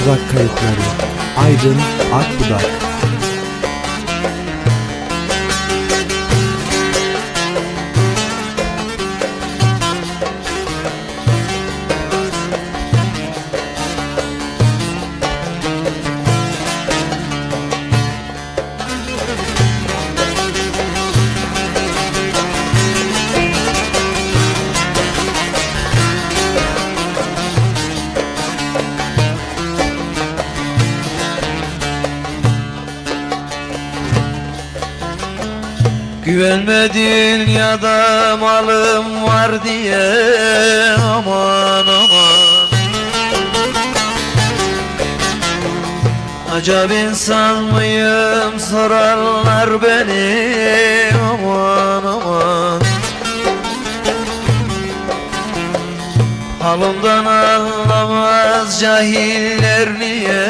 Akbudak kayıtları. Aydın Akbudak. Güvenmedin ya da malım var diye aman aman. Acaba insan mıyım sorarlar beni aman aman. Halımdan anlamaz cahiller niye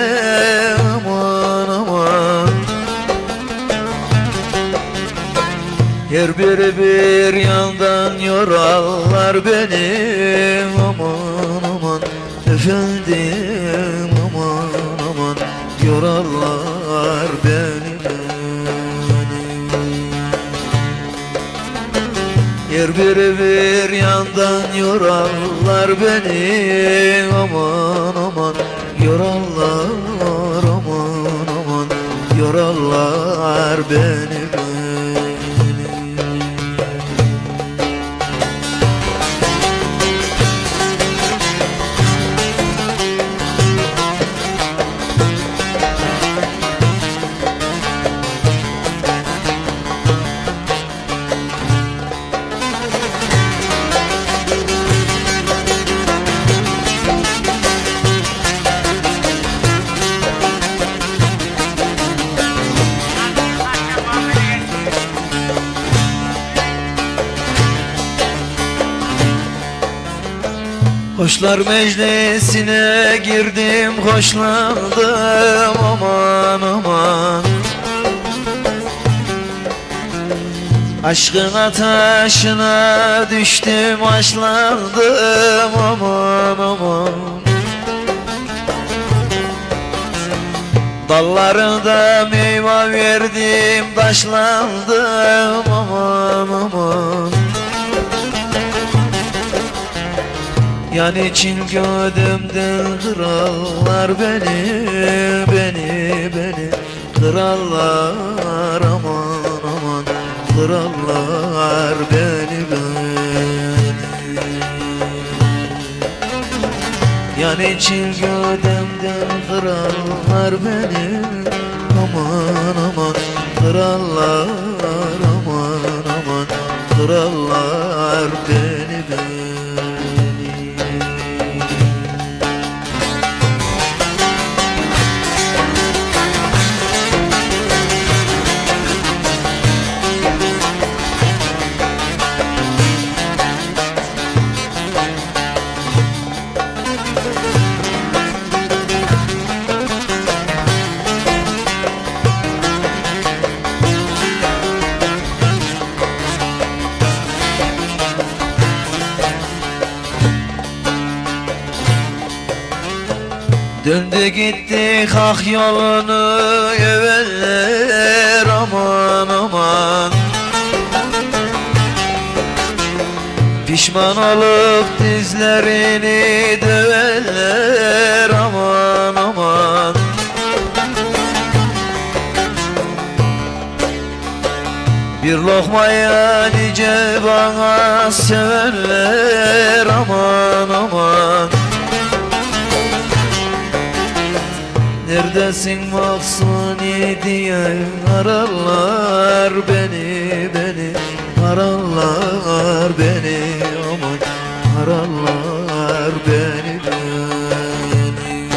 aman aman Her biri bir yandan yorarlar beni. Aman aman efendim aman aman Yorarlar beni Her biri bir yandan yorarlar beni. Aman aman yorarlar aman aman Yorarlar beni beni Hoşlar meclisine girdim hoşlandım aman aman. Aşkın ateşine düştüm aşlandım aman aman. Dallarında meyve verdim taşlandım aman aman Yani için gödümden krallar beni, beni, beni. Krallar aman aman, krallar beni, beni. Yani için gödümden krallar beni Aman aman, krallar aman aman. Krallar beni Döndü gitti hak yolunu eveller aman aman. Pişman olup dizlerini döverler aman aman. Bir lokmaya nice bana severler aman aman Neredesin? Mahsuni diye ararlar beni beni. Ararlar beni aman. Ararlar beni beni.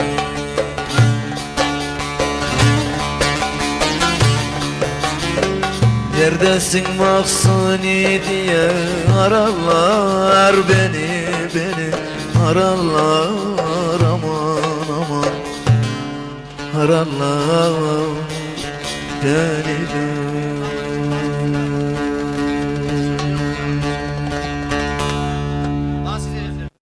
Neredesin? Mahsuni diye ararlar beni beni. Ararlar Beni beni